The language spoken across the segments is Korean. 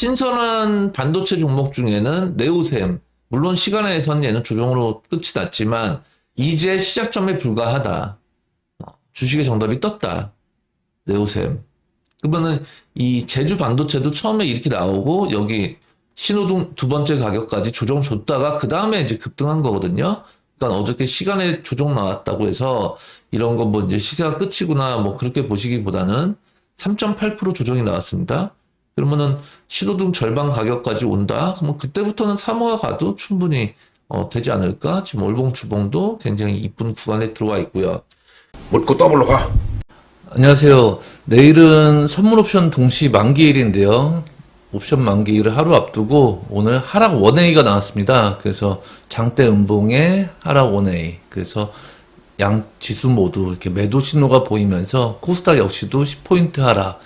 신선한 반도체 종목 중에는 네오셈, 물론 시간에선 얘는 조정으로 끝이 났지만 이제 시작점에 불과하다. 어, 주식의 정답이 떴다. 네오셈. 그러면은 이 제주 반도체도 처음에 이렇게 나오고 여기 신호등 두 번째 가격까지 조정 줬다가 그 다음에 이제 급등한 거거든요. 그러니까 어저께 시간에 조정 나왔다고 해서 이런 건뭐 이제 시세가 끝이구나 뭐 그렇게 보시기보다는 3.8% 조정이 나왔습니다. 그러면은 신호등 절반 가격까지 온다. 그러면 그때부터는 3호가 가도 충분히 어, 되지 않을까? 지금 월봉 주봉도 굉장히 이쁜 구간에 들어와 있고요. 묻고 더블로 가. 안녕하세요. 내일은 선물 옵션 동시 만기일인데요. 옵션 만기일을 하루 앞두고 오늘 하락 원웨이가 나왔습니다. 그래서 장대 음봉에 하락 원웨이. 그래서 양 지수 모두 이렇게 매도 신호가 보이면서 코스닥 역시도 10포인트 하락.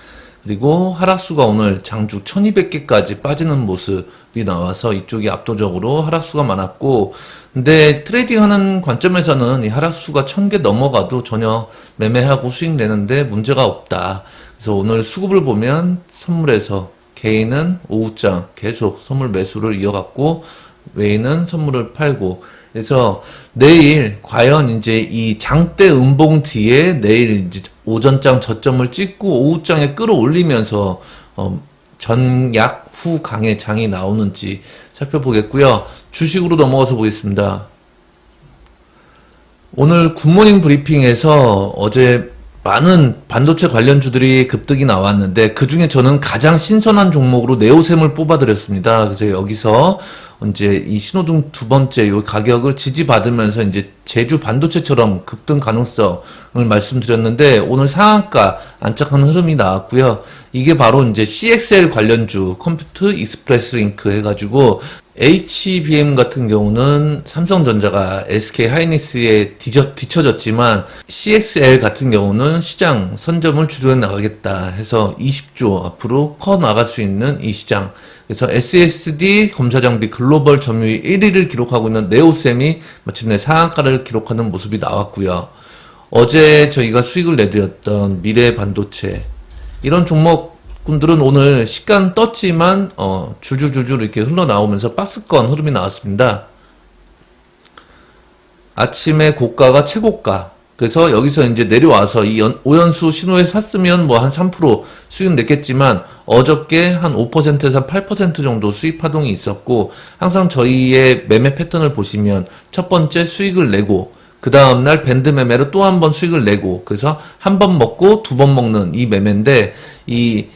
그리고 하락수가 오늘 장주 1200개까지 빠지는 모습이 나와서 이쪽이 압도적으로 하락수가 많았고, 근데 트레이딩 하는 관점에서는 이 하락수가 1000개 넘어가도 전혀 매매하고 수익 내는데 문제가 없다. 그래서 오늘 수급을 보면 선물에서 개인은 오후장 계속 선물 매수를 이어갔고, 외인은 선물을 팔고, 그래서 내일 과연 이제 이 장대 음봉 뒤에 내일 이제 오전장 저점을 찍고 오후장에 끌어올리면서 어, 전약 후 강의 장이 나오는지 살펴보겠고요. 주식으로 넘어가서 보겠습니다. 오늘 굿모닝 브리핑에서 어제 많은 반도체 관련주들이 급등이 나왔는데 그 중에 저는 가장 신선한 종목으로 네오셈을 뽑아드렸습니다. 그래서 여기서 이제 이 신호등 두 번째 요 가격을 지지받으면서 이제 제주 반도체처럼 급등 가능성을 말씀드렸는데 오늘 상한가 안착하는 흐름이 나왔고요. 이게 바로 이제 CXL 관련주 컴퓨터 익스프레스 링크 해가지고 HBM 같은 경우는 삼성전자가 SK 하이닉스에 뒤쳐졌지만 CXL 같은 경우는 시장 선점을 주도해 나가겠다 해서 20조 앞으로 커 나갈 수 있는 이 시장. 그래서 SSD 검사 장비 글로벌 점유율 1위를 기록하고 있는 네오셈이 마침내 상한가를 기록하는 모습이 나왔고요. 어제 저희가 수익을 내드렸던 미래 반도체 이런 종목 군들은 오늘 시간 떴지만 어, 줄줄줄줄 이렇게 흘러나오면서 박스권 흐름이 나왔습니다. 아침에 고가가 최고가. 그래서 여기서 이제 내려와서 이 연, 5연수 신호에 샀으면 뭐 한 3% 수익 냈겠지만 어저께 한 5%에서 8% 정도 수익 파동이 있었고 항상 저희의 매매 패턴을 보시면 첫 번째 수익을 내고 그 다음날 밴드 매매로 또 한 번 수익을 내고 그래서 한 번 먹고 두 번 먹는 이 매매인데 이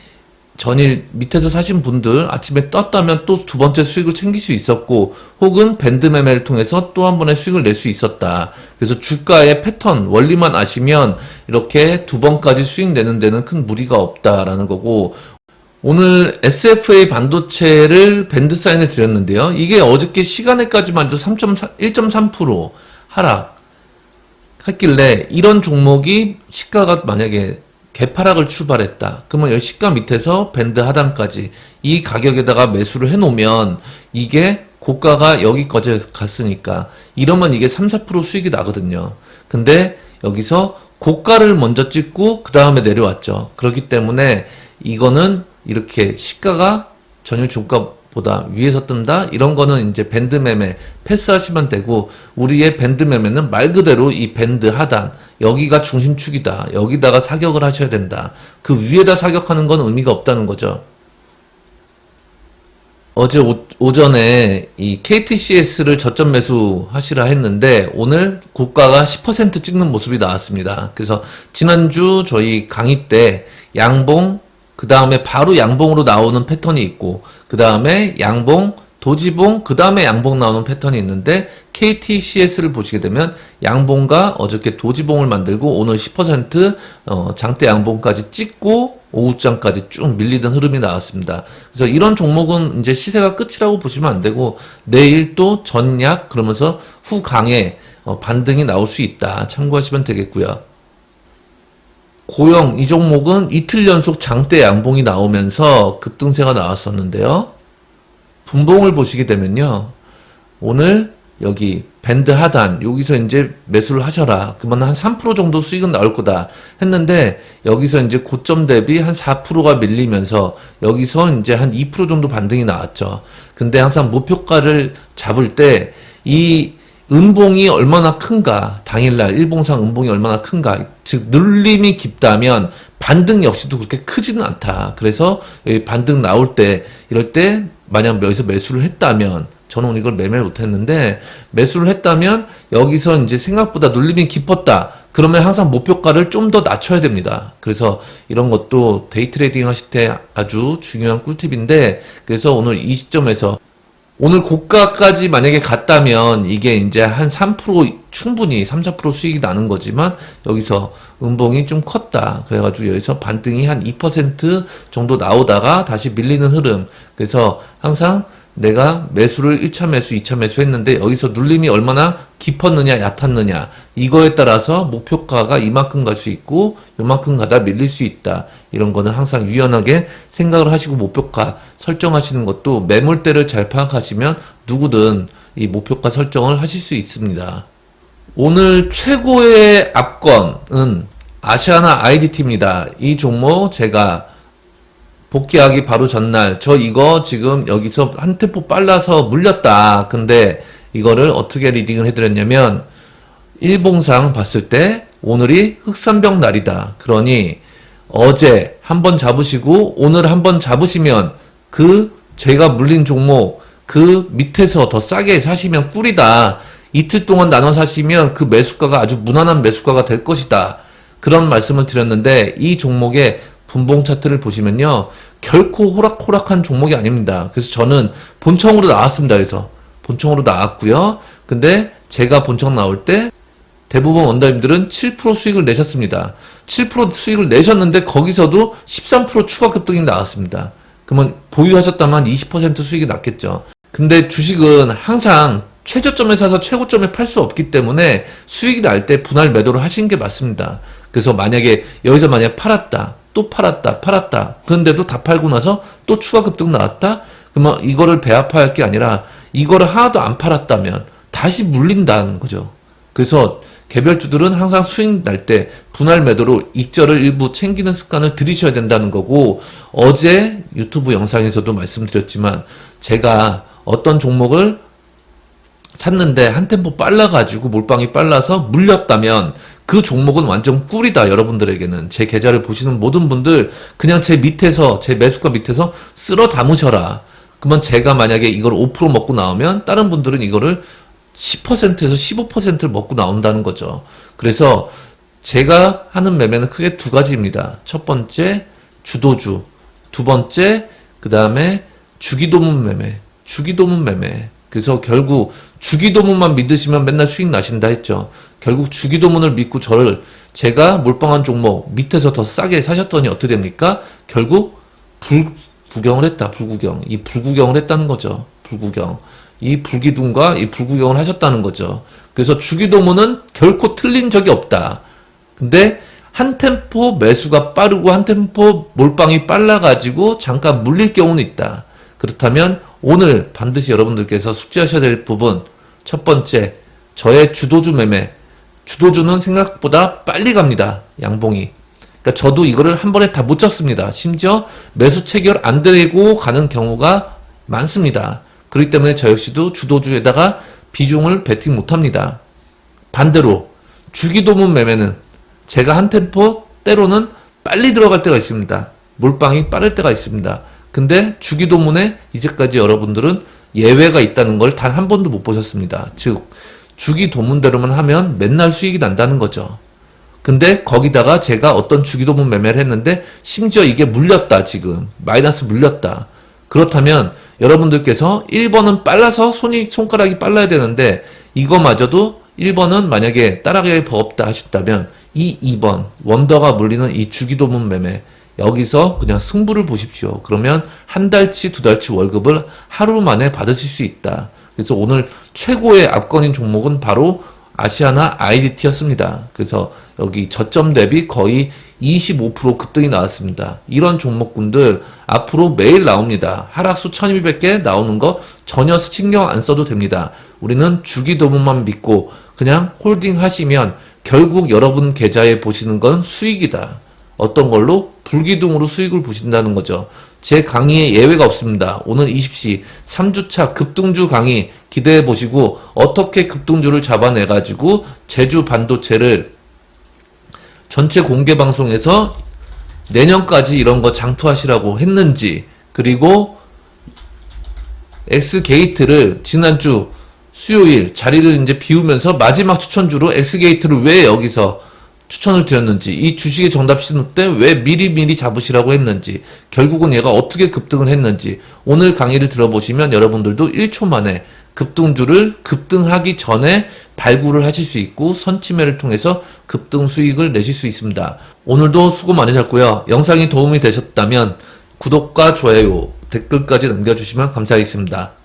전일 밑에서 사신 분들 아침에 떴다면 또 두 번째 수익을 챙길 수 있었고 혹은 밴드 매매를 통해서 또 한 번의 수익을 낼 수 있었다. 그래서 주가의 패턴 원리만 아시면 이렇게 두 번까지 수익 내는 데는 큰 무리가 없다라는 거고 오늘 SFA 반도체를 밴드 사인을 드렸는데요. 이게 어저께 시간에까지만 해도 1.3% 하락 했길래 이런 종목이 시가가 만약에 개파락을 출발했다. 그러면 이 시가 밑에서 밴드 하단까지 이 가격에다가 매수를 해놓으면 이게 고가가 여기까지 갔으니까 이러면 이게 3, 4% 수익이 나거든요. 근데 여기서 고가를 먼저 찍고 그 다음에 내려왔죠. 그렇기 때문에 이거는 이렇게 시가가 전일 종가보다 위에서 뜬다? 이런 거는 이제 밴드 매매 패스하시면 되고 우리의 밴드 매매는 말 그대로 이 밴드 하단 여기가 중심축이다. 여기다가 사격을 하셔야 된다. 그 위에다 사격하는 건 의미가 없다는 거죠. 어제 오, 전에이 KTCS를 저점 매수 하시라 했는데 오늘 고가가 10% 찍는 모습이 나왔습니다. 그래서 지난주 저희 강의 때 양봉 그 다음에 바로 양봉으로 나오는 패턴이 있고 그 다음에 양봉 도지봉 그 다음에 양봉 나오는 패턴이 있는데 KTCS를 보시게 되면 양봉과 어저께 도지봉을 만들고 오늘 10% 어, 장대 양봉까지 찍고 오후장까지 쭉 밀리던 흐름이 나왔습니다. 그래서 이런 종목은 이제 시세가 끝이라고 보시면 안 되고 내일 또 전약 그러면서 후 강에 어, 반등이 나올 수 있다 참고하시면 되겠고요. 고영 이 종목은 이틀 연속 장대 양봉이 나오면서 급등세가 나왔었는데요. 분봉을 보시게 되면요. 오늘 여기 밴드 하단 여기서 이제 매수를 하셔라. 그러면 한 3% 정도 수익은 나올 거다 했는데 여기서 이제 고점 대비 한 4%가 밀리면서 여기서 이제 한 2% 정도 반등이 나왔죠. 근데 항상 목표가를 잡을 때 이 음봉이 얼마나 큰가 당일날 일봉상 음봉이 얼마나 큰가 즉 눌림이 깊다면 반등 역시도 그렇게 크지는 않다. 그래서 반등 나올 때 이럴 때 만약 여기서 매수를 했다면 저는 이걸 매매를 못했는데 매수를 했다면 여기서 이제 생각보다 눌림이 깊었다. 그러면 항상 목표가를 좀 더 낮춰야 됩니다. 그래서 이런 것도 데이 트레이딩 하실 때 아주 중요한 꿀팁인데 그래서 오늘 이 시점에서 오늘 고가까지 만약에 갔다면 이게 이제 한 3% 충분히 3, 4% 수익이 나는 거지만 여기서 음봉이 좀 컸다. 그래가지고 여기서 반등이 한 2% 정도 나오다가 다시 밀리는 흐름. 그래서 항상 내가 매수를 1차 매수, 2차 매수 했는데 여기서 눌림이 얼마나 깊었느냐, 얕았느냐. 이거에 따라서 목표가가 이만큼 갈 수 있고 요만큼 가다 밀릴 수 있다. 이런 거는 항상 유연하게 생각을 하시고 목표가 설정하시는 것도 매물대를 잘 파악하시면 누구든 이 목표가 설정을 하실 수 있습니다. 오늘 최고의 압권은 아시아나 IDT입니다. 이 종목 제가 복귀하기 바로 전날 저 이거 지금 여기서 한 템포 빨라서 물렸다. 근데 이거를 어떻게 리딩을 해드렸냐면 일봉상 봤을 때 오늘이 흑산병 날이다. 그러니 어제 한 번 잡으시고 오늘 한 번 잡으시면 그 제가 물린 종목 그 밑에서 더 싸게 사시면 꿀이다. 이틀 동안 나눠 사시면 그 매수가가 아주 무난한 매수가가 될 것이다. 그런 말씀을 드렸는데 이 종목의 분봉 차트를 보시면요. 결코 호락호락한 종목이 아닙니다. 그래서 저는 본청으로 나왔습니다. 그래서 본청으로 나왔고요. 근데 제가 본청 나올 때 대부분 원더님들은 7% 수익을 내셨습니다. 7% 수익을 내셨는데 거기서도 13% 추가 급등이 나왔습니다. 그러면 보유하셨다면 20% 수익이 났겠죠. 근데 주식은 항상 최저점에 사서 최고점에 팔 수 없기 때문에 수익이 날 때 분할 매도를 하시는 게 맞습니다. 그래서 만약에 여기서 만약 팔았다, 또 팔았다, 팔았다. 그런데도 다 팔고 나서 또 추가 급등 나왔다? 그러면 이거를 배합할 게 아니라 이거를 하나도 안 팔았다면 다시 물린다는 거죠. 그래서 개별주들은 항상 수익 날 때 분할 매도로 익절을 일부 챙기는 습관을 들이셔야 된다는 거고 어제 유튜브 영상에서도 말씀드렸지만 제가 어떤 종목을 샀는데 한 템포 빨라가지고 몰빵이 빨라서 물렸다면 그 종목은 완전 꿀이다 여러분들에게는. 제 계좌를 보시는 모든 분들 그냥 제 밑에서 제 매수가 밑에서 쓸어 담으셔라. 그러면 제가 만약에 이걸 5% 먹고 나오면 다른 분들은 이거를 10%에서 15%를 먹고 나온다는 거죠. 그래서 제가 하는 매매는 크게 두 가지입니다. 첫 번째 주도주. 두 번째 그 다음에 주기도문 매매. 주기도문 매매 그래서 결국 주기도문만 믿으시면 맨날 수익 나신다 했죠. 결국 주기도문을 믿고 저를 제가 몰빵한 종목 밑에서 더 싸게 사셨더니 어떻게 됩니까? 결국 불 구경을 했다. 불구경. 이 불구경을 했다는 거죠. 불구경. 이 불기둥과 이 불구경을 하셨다는 거죠. 그래서 주기도문은 결코 틀린 적이 없다. 근데 한 템포 매수가 빠르고 한 템포 몰빵이 빨라가지고 잠깐 물릴 경우는 있다. 그렇다면 오늘 반드시 여러분들께서 숙지하셔야 될 부분. 첫 번째 저의 주도주 매매. 주도주는 생각보다 빨리 갑니다 양봉이. 그러니까 저도 이거를 한 번에 다 못 잡습니다. 심지어 매수 체결 안 되고 가는 경우가 많습니다. 그렇기 때문에 저 역시도 주도주에다가 비중을 베팅 못합니다. 반대로 주기도문 매매는 제가 한 템포 때로는 빨리 들어갈 때가 있습니다. 몰빵이 빠를 때가 있습니다 근데 주기도문에 이제까지 여러분들은 예외가 있다는 걸 단 한 번도 못 보셨습니다. 즉, 주기도문대로만 하면 맨날 수익이 난다는 거죠. 근데 거기다가 제가 어떤 주기도문 매매를 했는데 심지어 이게 물렸다, 지금. 마이너스 물렸다. 그렇다면 여러분들께서 1번은 빨라서 손이, 손가락이 빨라야 되는데 이거마저도 1번은 만약에 따라가기 버겁다 하셨다면 이 2번, 원더가 물리는 이 주기도문 매매 여기서 그냥 승부를 보십시오. 그러면 한 달치, 두 달치 월급을 하루 만에 받으실 수 있다. 그래서 오늘 최고의 압권인 종목은 바로 아시아나 IDT였습니다. 그래서 여기 저점 대비 거의 25% 급등이 나왔습니다. 이런 종목군들 앞으로 매일 나옵니다. 하락수 1200개 나오는 거 전혀 신경 안 써도 됩니다. 우리는 주기도문만 믿고 그냥 홀딩 하시면 결국 여러분 계좌에 보시는 건 수익이다. 어떤 걸로? 불기둥으로 수익을 보신다는 거죠. 제 강의에 예외가 없습니다. 오늘 20시 3주차 급등주 강의 기대해 보시고 어떻게 급등주를 잡아내 가지고 제주 반도체를 전체 공개 방송에서 내년까지 이런 거 장투하시라고 했는지 그리고 X게이트를 지난주 수요일 자리를 이제 비우면서 마지막 추천주로 X게이트를 왜 여기서 추천을 드렸는지 이 주식의 정답 신호 때왜 미리미리 잡으시라고 했는지 결국은 얘가 어떻게 급등을 했는지 오늘 강의를 들어보시면 여러분들도 1초 만에 급등주를 급등하기 전에 발굴을 하실 수 있고 선침매를 통해서 급등 수익을 내실 수 있습니다. 오늘도 수고 많으셨고요. 영상이 도움이 되셨다면 구독과 좋아요, 댓글까지 남겨주시면 감사하겠습니다.